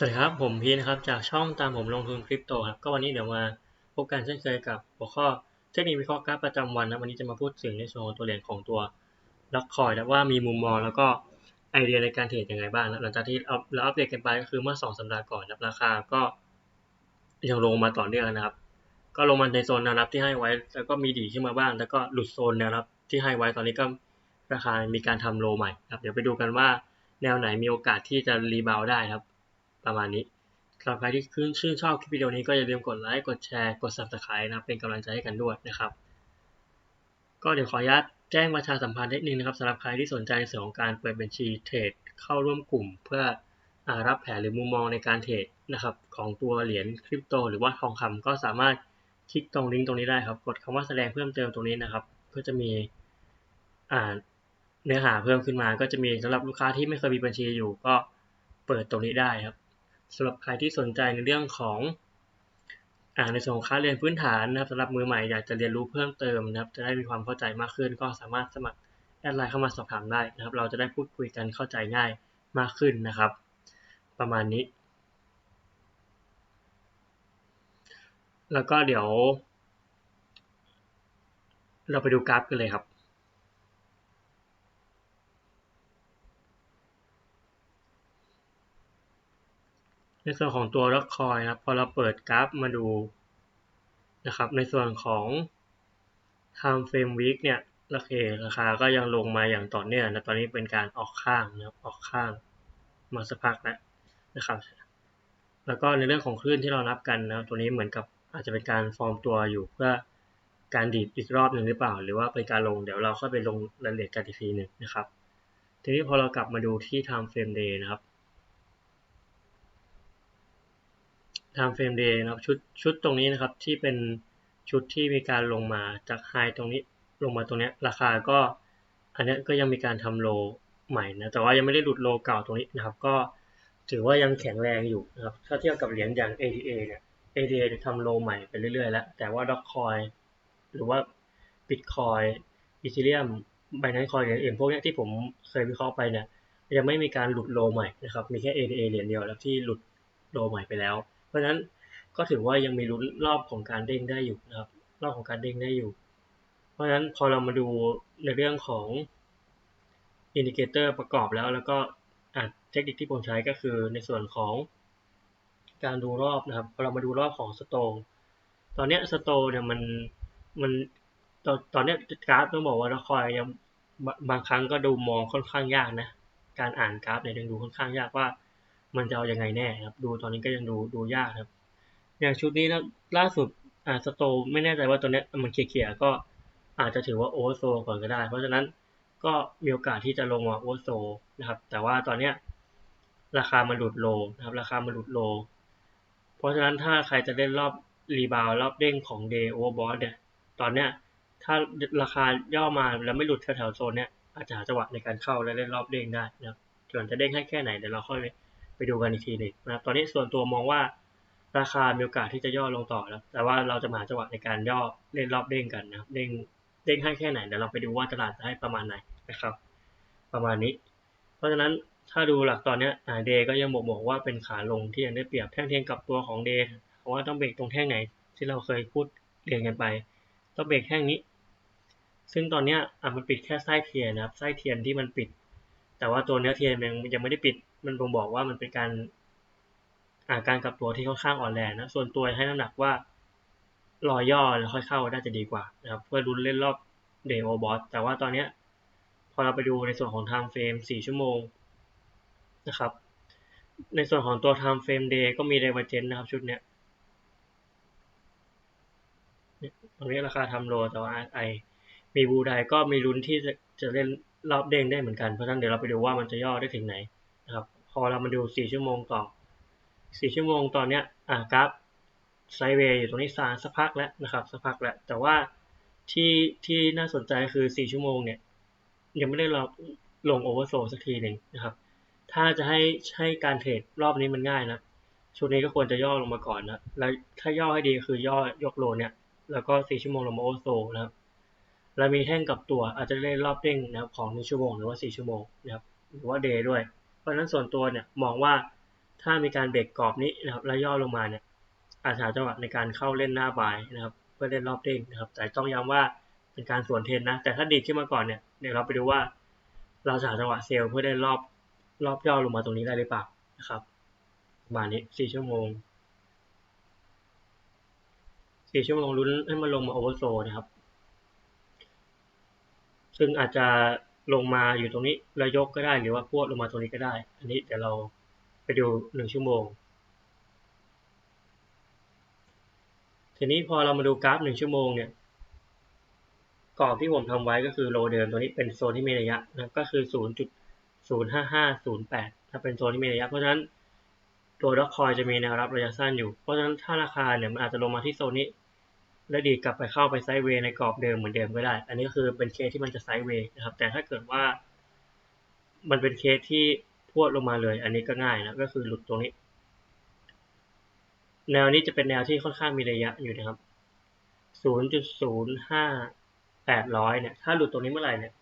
สวัสดีครับ ผมพีนะครับ จากช่องตามผมลงทุนคริปโตครับ ก็วันนี้เดี๋ยวมาพบกันเช่นเคยกับหัวข้อเทคนิควิเคราะห์กราฟประจำวันนะวันนี้จะมาพูดถึงในส่วนของตัวเหรียญของตัวล็อกคอยนะว่ามีมุมมองแล้วก็ไอเดียในการเทรดยังไงบ้างนะหลังจากที่เราอัปเดตกันไปก็คือเมื่อ 2 สัปดาห์ก่อนนะราคาก็ยังลงมาต่อเนื่องนะครับ ก็ลงมาในโซนแนวรับที่ให้ไว้ แล้วก็มีดีขึ้นมาบ้าง แล้วก็หลุดโซนแนวรับที่ให้ไว้ตอนนี้ก็ราคามีการทำโลใหม่ครับเดี๋ยวไปดูกันว่าแนวไหนมีโอกาสที่จะรีบาวได้ครับ ประมาณนี้สำหรับใครที่ชื่นชอบคลิปวิดีโอนี้ก็อย่าลืมกดไลค์ กดแชร์ กด subscribe นะครเป็นกำลังใจให้กันด้วยนะครับ ก็เดี๋ยวขออนุญาตแจ้งประชาสัมพันธ์นิดนึงนะครับสำหรับใครที่สนใจในส่วนของการเปิดบัญชีเทรดเข้าร่วมกลุ่ม เพื่ออรับแผนหรือมุมมองในการเทรดนะครับของตัวเหรียญคริปโต หรือว่าทองคำก็สามารถคลิกตรงลิงก์ตรงนี้ได้ครับ กดคำว่าแสดงเพิ่มเติมตรงนี้นะครับ ก็จะมีอ่าเนื้อหาเพิ่มขึ้นมา ก็จะมีสำหรับลูกค้าที่ไม่เคยมีบัญชีอยู่ก็เปิดตรงนี้ได้ครับ สำหรับใครที่สนใจในเรื่องของอ่าในส่วนของค่าเรียนพื้นฐานนะครับสำหรับมือใหม่อยากจะเรียนรู้เพิ่มเติมนะครับ จะได้มีความเข้าใจมากขึ้น ก็สามารถสมัครแอดไลน์เข้ามาสอบถามได้นะครับ เราจะได้พูดคุยกันเข้าใจง่ายมากขึ้นนะครับ ประมาณนี้ แล้วก็เดี๋ยว เราไปดูกราฟกันเลยครับ ในส่วนของตัวล็อกคอยครับพอเราเปิดกราฟมาดูนะครับในส่วนของ time frame week เนี่ยราคาราคาก็ยังลงมาอย่างต่อเนื่องนะตอนนี้เป็นการออกข้างนะครับออกข้างมาสักพักแล้วนะครับแล้วก็ในเรื่องของคลื่นที่เรานับกันนะตัวนี้เหมือนกับอาจจะเป็นการฟอร์มตัวอยู่เพื่อการดีดอีกรอบหนึ่งหรือเปล่า หรือว่าเป็นการลงเดี๋ยวเราค่อยไปลงรายละเอียดกันอีกทีหนึ่งนะครับ ทีนี้พอเรากลับมาดูที่ time frame day นะครับ time frame day นะครับชุดชุดตรงนี้นะครับที่เป็นชุดที่มีการลงมาจากไฮตรงนี้ลงมาตรงนี้ราคาก็อันนี้ก็ยังมีการทำโลใหม่นะแต่ว่ายังไม่ได้หลุดโลเก่าตรงนี้นะครับ ก็ถือว่ายังแข็งแรงอยู่นะครับถ้าเทียบกับเหรียญอย่าง ADA เนี่ย ADA จะทำโลใหม่ไปเรื่อยๆแล้วแต่ว่า Dogecoin หรือว่า Bitcoin Ethereum Binance Coin เหรียญอื่นพวกนี้ที่ผมเคยวิเคราะห์ไปเนี่ยยังไม่มีการหลุดโลใหม่นะครับมีแค่ ADA เหรียญเดียวแล้วที่หลุดโลใหม่ไปแล้ว เพราะฉะนั้นก็ถือว่ายังมีลุ้นรอบของการเด้งได้อยู่นะครับ รอบของการเด้งได้อยู่ เพราะฉะนั้นพอเรามาดูในเรื่องของอินดิเคเตอร์ประกอบแล้ว แล้วก็เทคนิคที่ผมใช้ก็คือในส่วนของการดูรอบนะครับ พอเรามาดูรอบของสโตนตอนนี้สโตนเนี่ยมันมันตอนตอนนี้กราฟต้องบอกว่าเราคอยยังบางครั้งก็ดูมองค่อนข้างยากนะ การอ่านกราฟเนี่ยยังดูค่อนข้างยากว่า มันจะเอาอยัางไงแน่ครับ ดูตอนนี้ก็ยังดูดูยากครับ อย่างชุดนี้นะล่าสุดอ่าสโตไม่แน่ใจว่าตัวนี้มันเคลียร์ก็อาจจะถือว่าโอเวอร์โซก่อนก็ได้ เพราะฉะนั้นก็มีโอกาสที่จะลงมาโอเวอร์โซนะครับ แต่ว่าตอนเนี้ยราคามันหลุดโลนะครับ ราคามันหลุดโล เพราะฉะนั้นถ้าใครจะเล่นรอบรีบาวรอบเด้งของเดย์โอเวอร์บอสเนี่ยตอนเนี้ยถ้าราคาย่อมาแล้วไม่หลุดแถวๆโซนเนี้ยอาจจะหาจังหวะในการเข้าและเล่นรอบเด้งได้นะครับส่วนจะเด้งให้แค่ไหนเดี๋ยวเราค่อย ไปดูกันอีกทีหนึ่งนะครับตอนนี้ส่วนตัวมองว่าราคามีโอกาสที่จะย่อลงต่อแล้วแต่ว่าเราจะหาจังหวะในการย่อเล่นรอบเด้งกันนะครับเด้งเด้งให้แค่ไหนเดี๋ยวเราไปดูว่าตลาดจะให้ประมาณไหนนะครับ ประมาณนี้ เพราะฉะนั้นถ้าดูหลักตอนนี้เดย์ก็ยังบอกบอกว่าเป็นขาลงที่ยังได้เปรียบแท่งเทียงกับตัวของเดย์เพราะว่าต้องเบรกตรงแท่งไหน ที่เราเคยพูดเรียนกันไป ต้องเบรกแท่งนี้ ซึ่งตอนนี้อะมันปิดแค่ไส้เทียนนะครับไส้เทียนที่มันปิด แต่ว่าตัวเนื้อเทียนยังยังไม่ได้ปิด มันบ่งบอกว่ามันเป็นการอาการกับตัวที่ค่อนข้างอ่อนแรงนะ ส่วนตัวให้น้ำหนักว่ารอย่อแล้วค่อยเข้าได้จะดีกว่านะครับ เพื่อรุนเล่นรอบเดโอบอสแต่ว่าตอนเนี้ยพอเราไปดูในส่วนของ time frame 4ชั่วโมงนะครับ ในส่วนของตัว time frame day ก็มี divergence นะครับ ชุดเนี้ยตรงนี้ราคาทำโลแต่ว่าไอมีบูไดก็มีลุ้นที่จะจะเล่นรอบเด้งได้เหมือนกัน เพราะฉะนั้นเดี๋ยวเราไปดูว่ามันจะย่อได้ถึงไหน พอเรามาดู4ชั่วโมงต่อ4ชั่วโมงตอนเนี้ยอ่ากราฟไซเวย์อยู่ตรงนี้ซาสักพักแล้วนะครับสักพักแล้ว แต่ว่าที่ที่น่าสนใจคือ4ชั่วโมงเนี่ยยังไม่ได้ลงลงโอเวอร์โซสักทีหนึ่งนะครับ ถ้าจะให้ให้การเทรดรอบนี้มันง่ายนะชุดนี้ก็ควรจะย่อลงมาก่อนนะ แล้วถ้าย่อให้ดีคือย่อยกโลเนี่ย แล้วก็4ชั่วโมงลงมาโอเวอร์โซนะครับ แล้วมีแท่งกับตัวอาจจะเล่นรอบเด้งนะครับของ1ชั่วโมงหรือว่า4ชั่วโมงนะครับ หรือว่าเดย์ด้วย ราะฉะนั้นส่วนตัวเนี่ยมองว่าถ้ามีการเบรกกรอบนี้นะครับแล้วย่อลงมาเนี่ยอาจจะหาจังหวะในการเข้าเล่นหน้าบายนะครับ เพื่อเล่นรอบเด้งนะครับ แต่ต้องย้ำว่าเป็นการสวนเทนนะ แต่ถ้าดีขึ้นมาก่อนเนี่ยเดี๋ยวเราไปดูว่า เราจะหาจังหวะเซลล์เพื่อได้รอบรอบย่อลงมาตรงนี้ได้หรือเปล่านะครับประมาณนี้สี่ชั่วโมงสี่ชั่วโมงลุ้นให้มันลงมาโอเวอร์โซนะครับ ซึ่งอาจจะ ลงมาอยู่ตรงนี้แล้วยกก็ได้หรือว่าพวดลงมาตรงนี้ก็ได้ อันนี้เดี๋ยวเราไปดูหนึ่งชั่วโมง ทีนี้พอเรามาดูกราฟหนึ่งชั่วโมงเนี่ยกรอบที่ผมทำไว้ก็คือโลเดิมตัวนี้เป็นโซนที่มีระยะนะก็คือ 0.05508 ถ้าเป็นโซนที่มีระยะ เพราะฉะนั้นตัวด็อกคอยจะมีแนวรับระยะสั้นอยู่ เพราะฉะนั้นถ้าราคาเนี่ยมันอาจจะลงมาที่โซนนี้ แล้วดีกลับไปเข้าไปไซด์เวย์ในกรอบเดิมเหมือนเดิมก็ได้ อันนี้ก็คือเป็นเคสที่มันจะไซด์เวย์นะครับ แต่ถ้าเกิดว่า มันเป็นเคสที่พวดลงมาเลย อันนี้ก็ง่ายนะ ก็คือหลุดตรงนี้ แนวนี้จะเป็นแนวที่ค่อนข้างมีระยะอยู่นะครับ 0.05800 เนี่ย ถ้าหลุดตรงนี้เมื่อไหร่เนี่ย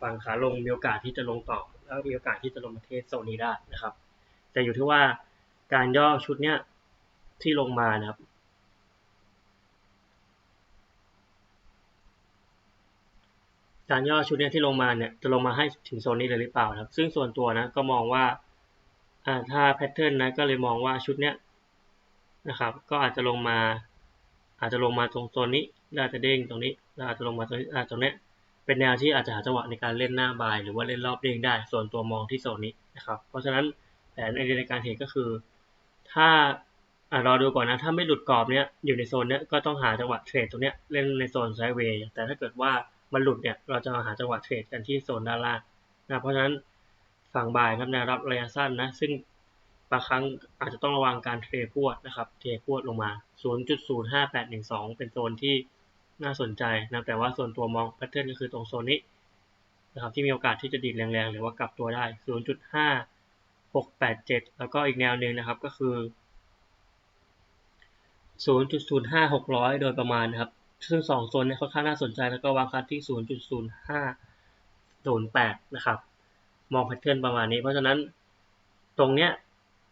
ฝั่งขาลงมีโอกาสที่จะลงต่อ แล้วมีโอกาสที่จะลงมาเทสโซนนี้ได้นะครับ แต่อยู่ที่ว่าการย่อชุดเนี้ยที่ลงมานะครับ การย่อชุดนี้ที่ลงมาเนี่ยจะลงมาให้ถึงโซนนี้เลยหรือเปล่าครับ ซึ่งส่วนตัวนะก็มองว่าถ้าแพทเทิร์นนะก็เลยมองว่าชุดเนี้ยนะครับก็อาจจะลงมา อาจจะลงมาตรงโซนนี้แล้วอาจจะเด้งตรงนี้แล้วอาจจะลงมาตรงนี้อาจจะตรงนี้เป็นแนวที่อาจจะหาจังหวะในการเล่นหน้าบาย หรือว่าเล่นรอบเด้งได้ ส่วนตัวมองที่โซนนี้นะครับ เพราะฉะนั้นแผนในการเทรดก็คือ ถ้าอ่ารอดูก่อนนะ ถ้าไม่หลุดกรอบเนี้ยอยู่ในโซนเนี้ยก็ต้องหาจังหวะเทรดตรงเนี้ยเล่นในโซนไซด์เวย์แต่ถ้าเกิดว่า มันหลุดเนี่ยเราจะมาหาจังหวะเทรดกันที่โซนด้านล่างนะเพราะฉะนั้นฝั่งบ่ายครับแนวรับระยะสั้นนะซึ่งบางครั้งอาจจะต้องระวังการเทรดพวดนะครับเทรดพวดลงมา 0.05812 เป็นโซนที่น่าสนใจนะแต่ว่าส่วนตัวมองแพทเทิร์นก็คือตรงโซนนี้นะครับที่มีโอกาสที่จะดีดแรงๆ หรือว่ากลับตัวได้ 0.5หกแปดเจ็ดแล้วก็อีกแนวหนึ่งนะครับก็คือศูนย์จุดศูนย์ห้าหกร้อยโดยประมาณนะครับ ซึ่งสองโซนนี้ค่อนข้างน่าสนใจแล้วก็วางคัดที่ศูนย์จุดศูนย์ห้าศูนย์แปดนะครับ มองแพทเทิร์นประมาณนี้ เพราะฉะนั้นตรงเนี้ย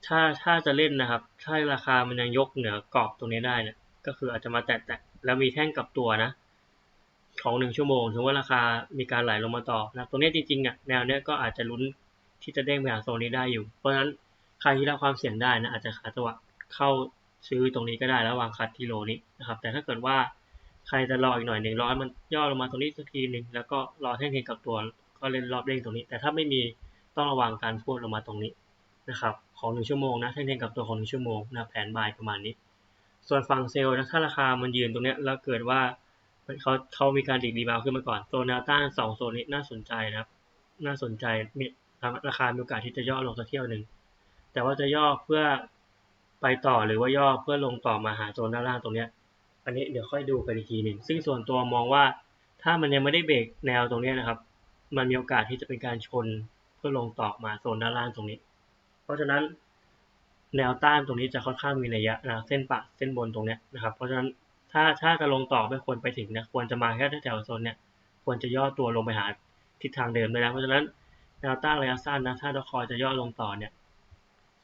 ถ้าถ้าจะเล่นนะครับ ถ้าราคามันยังยกเหนือกรอบตรงนี้ได้เนี่ยก็คืออาจจะมาแตะๆแล้วมีแท่งกับตัวนะของหนึ่งชั่วโมงถึงว่าราคามีการไหลลงมาต่อนะตรงนี้จริงๆอะแนวเนี้ยก็อาจจะลุ้นที่จะเด้งไปหาโซนนี้ได้อยู่ เพราะฉะนั้นใครที่รับความเสี่ยงได้นะอาจจะหาจังหวะเข้าซื้อตรงนี้ก็ได้แล้ววางคัดที่โลนี้นะครับ แต่ถ้าเกิดว่า ใครจะรออีกหน่อยหนึ่งรอมันย่อลงมาตรงนี้สักทีหนึ่งแล้วก็รอแท่งเทงกับตัวก็เล่นรอบเด้งตรงนี้ แต่ถ้าไม่มีต้องระวังการพูดลงมาตรงนี้นะครับของหนึ่งชั่วโมงนะแท่งเทงกับตัวของหนึ่งชั่วโมงนะแผนบายประมาณนี้ ส่วนฝั่งเซลล์นะถ้าราคามันยืนตรงนี้แล้วเกิดว่าเขาเขามีการดิกดีบาวขึ้นมาก่อนโซนแนวต้านสองโซนนี้น่าสนใจนะครับน่าสนใจมีราคามีโอกาสที่จะย่อลงสักเที่ยวหนึ่งแต่ว่าจะย่อเพื่อไปต่อหรือว่าย่อเพื่อลงต่อมาหาโซนด้านล่างตรงนี้ อันนี้เดี๋ยวค่อยดูกันอีกทีหนึ่งซึ่งส่วนตัวมองว่าถ้ามันยังไม่ได้เบรกแนวตรงนี้นะครับ มันมีโอกาสที่จะเป็นการชนเพื่อลงต่อมาโซนด้านล่างตรงนี้ เพราะฉะนั้นแนวต้านตรงนี้จะค่อนข้างมีนัยยะนะเส้นปะเส้นบนตรงนี้นะครับ เพราะฉะนั้นถ้าถ้าจะลงต่อไม่ควรไปถึงนะควรจะมาแค่แถวโซนเนี้ยควรจะย่อตัวลงไปหาทิศทางเดิมเลยนะเพราะฉะนั้นแนวต้านระยะสั้นนะถ้าดอคอยจะย่อลงต่อเนี่ย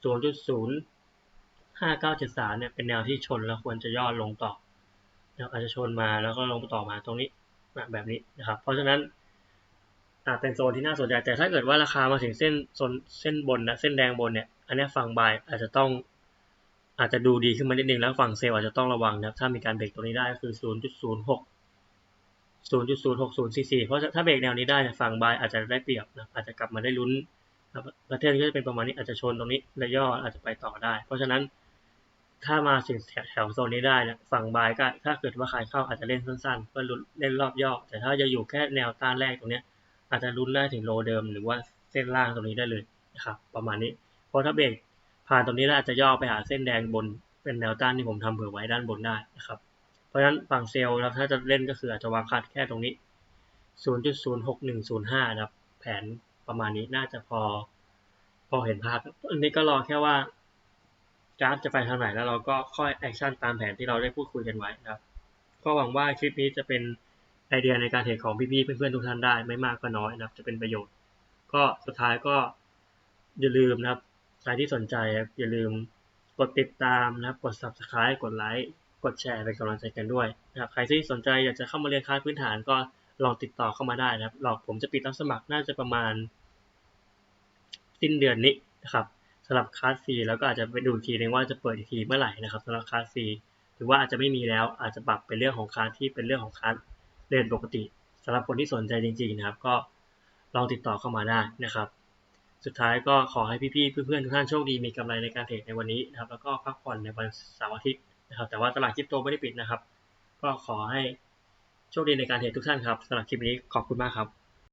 0.05973เนี่ยเป็นแนวที่ชนแล้วควรจะย่อลงต่อ อาจจะชนมาแล้วก็ลงต่อมาตรงนี้แบบนี้นะครับ เพราะฉะนั้นอาจเป็นโซนที่น่าสนใจแต่ถ้าเกิดว่าราคามาถึงเส้นโซนเส้นบนนะเส้นแดงบนเนี่ยอันนี้ฝั่งบายอาจจะต้องอาจจะดูดีขึ้นมานิดนึงแล้วฝั่งเซลล์อาจจะต้องระวังนะถ้ามีการเบรกตรงนี้ได้ก็คือ 0.06 0.06044 เพราะถ้าเบรกแนวนี้ได้ฝั่งบายอาจจะได้เปรียบนะอาจจะกลับมาได้ลุ้นประเทศก็จะเป็นประมาณนี้อาจจะชนตรงนี้และย่ออาจจะไปต่อได้ เพราะฉะนั้น ถ้ามาถึงแถวโซนนี้ได้นะฝั่งบายก็ถ้าเกิดว่าใครเข้าอาจจะเล่นสั้นๆเพื่อเล่นรอบย่อแต่ถ้าจะอยู่แค่แนวต้านแรกตรงนี้อาจจะลุ้นได้ถึงโลเดิมหรือว่าเส้นล่างตรงนี้ได้เลยนะครับประมาณนี้เพราะถ้าเบรกผ่านตรงนี้แล้วอาจจะย่อไปหาเส้นแดงบนเป็นแนวต้านที่ผมทำเผื่อไว้ด้านบนได้นะครับเพราะฉะนั้นฝั่งเซลล์แล้วถ้าจะเล่นก็คืออาจจะวางคัดแค่ตรงนี้ 0.06105 นะครับ แผนประมาณนี้น่าจะพอพอเห็นภาพอันนี้ก็รอแค่ว่า กราฟจะไปทางไหนแล้วเราก็ค่อยแอคชั่นตามแผนที่เราได้พูดคุยกันไว้นะครับ ก็หวังว่าคลิปนี้จะเป็นไอเดียในการเทรดของพี่ๆเพื่อนๆทุกท่านได้ไม่มากก็น้อยนะครับ จะเป็นประโยชน์ ก็สุดท้ายก็อย่าลืมนะครับใครที่สนใจอย่าลืมกดติดตามนะครับ กด subscribe กดไลค์กดแชร์เป็นกำลังใจกันด้วยนะครับใครที่สนใจอยากจะเข้ามาเรียนคลาสพื้นฐานก็ลองติดต่อเข้ามาได้นะครับเราผมจะปิดรับสมัครน่าจะประมาณสิ้นเดือนนี้นะครับ สำหรับคลาสฟรีแล้วก็อาจจะไปดูอีกทีนึงว่าจะเปิดอีกทีเมื่อไหร่นะครับสำหรับคลาสฟรีหรือว่าอาจจะไม่มีแล้วอาจจะปรับเป็นเรื่องของคลาสที่เป็นเรื่องของคลาสเรียนปกติสำหรับคนที่สนใจจริงๆนะครับ ก็ลองติดต่อเข้ามาได้นะครับ สุดท้ายก็ขอให้พี่ๆเพื่อนๆทุกท่านโชคดีมีกำไรในการเทรดในวันนี้นะครับ แล้วก็พักผ่อนในวันเสาร์อาทิตย์นะครับ แต่ว่าตลาดคริปโตไม่ได้ปิดนะครับ ก็ขอให้โชคดีในการเทรดทุกท่านครับสำหรับคลิปนี้ขอบคุณมากครับ